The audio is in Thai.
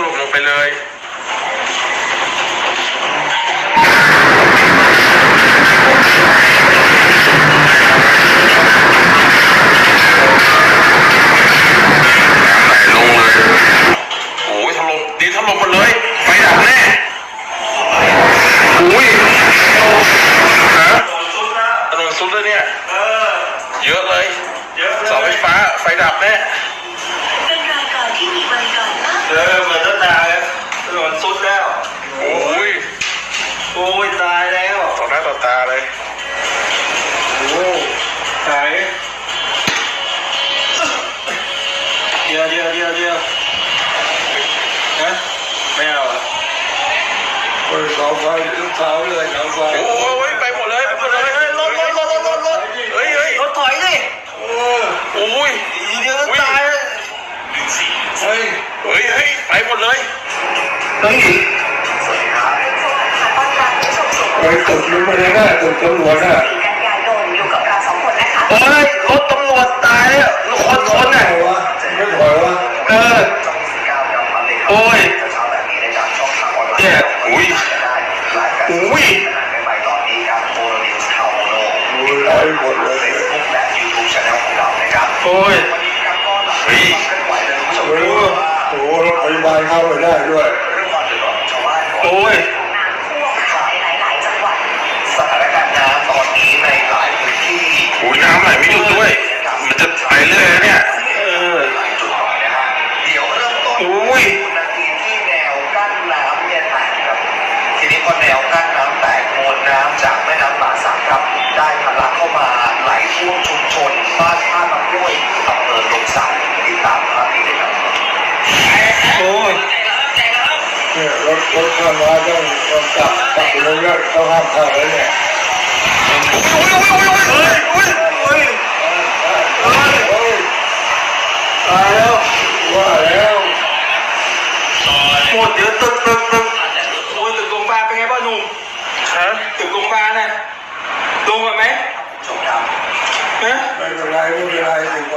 เลยไหลลงเลยโอ้ยถล่มดีถล่มหมดเลยไฟดับแน่โอ้ยฮะถนนซุดเลยเนี่ยเออเยอะเลยเยอะเสาไฟฟ้าไฟดับแน่เป็นรายการที่มีบริการมาก สุดแล้ว โอ้ย โอ้ยตายแล้ว ต่อหน้าต่อตาเลยโอ้ไหนเดี๋ยวเดี๋ยวเดี๋ยวเดี๋ยวฮะไม่เอาอะเปิดเสาไฟเสาเลยเสาไฟโอ้ยไปหมดเลยไปหมดเลยเฮ้ยรถรถรถรถรถรถเฮ้ยเฮ้ยรถถอยดิเออโอ้ยเดี๋ยวตายแล้วเฮ้ยเฮ้ยเฮ้ยไปหมดเลย เฮ้ยต้อนรับผู้ชมสู่ไปตึกนี้ไม่ได้นะตึกตำรวจนะ4กันยายนอยู่กับเราสองคนนะคะเฮ้ยรถตำรวจตายแล้วคนชนไม่อะถอยวะไม่ถอยวะเออโอ้ยเนี่ยอุ้ยอุ้ยโอ้ยไหลหมดเลยโอ้ยเฮ้ยโอ้โหโอ้โหรถพยาบาลเข้าไปได้ด้วย โอ้ยน้ำท่วมค่ะในหลาย ๆ จังหวัดสถานการณ์น้ำตอนนี้ในหลายพื้นที่โอ้ยน้ำไหลไม่หยุดด้วย มันจะไปเรื่อยนะเนี่ยเออหลายจุดหน่อยนะฮะเดี๋ยวเริ่มต้นอุ้ยนาทีที่แนวกั้นน้ำเนี่ยแตกครับทีนี้พอแนวกั้นน้ำแตกมวลน้ำจากแม่น้ำหลาสักครับ ได้ทะลักเข้ามาไหลท่วมชุมชนบ้านท่าลำห้วยอำเภอลมศักดิ์ติดตาม รถรถข้น้อยต้องต้องจับจับรถเยอะต้องห้ามเข้าไว้เนี่ยดเดี๋ตึกตึกตึกตึกโรงพยาบเป็นไงบ้างหนุ่มฮะตึกโรงพยาบาลน่ะลงกันไหมจบไม่เป็นไรไม่เป็นไรถึงไว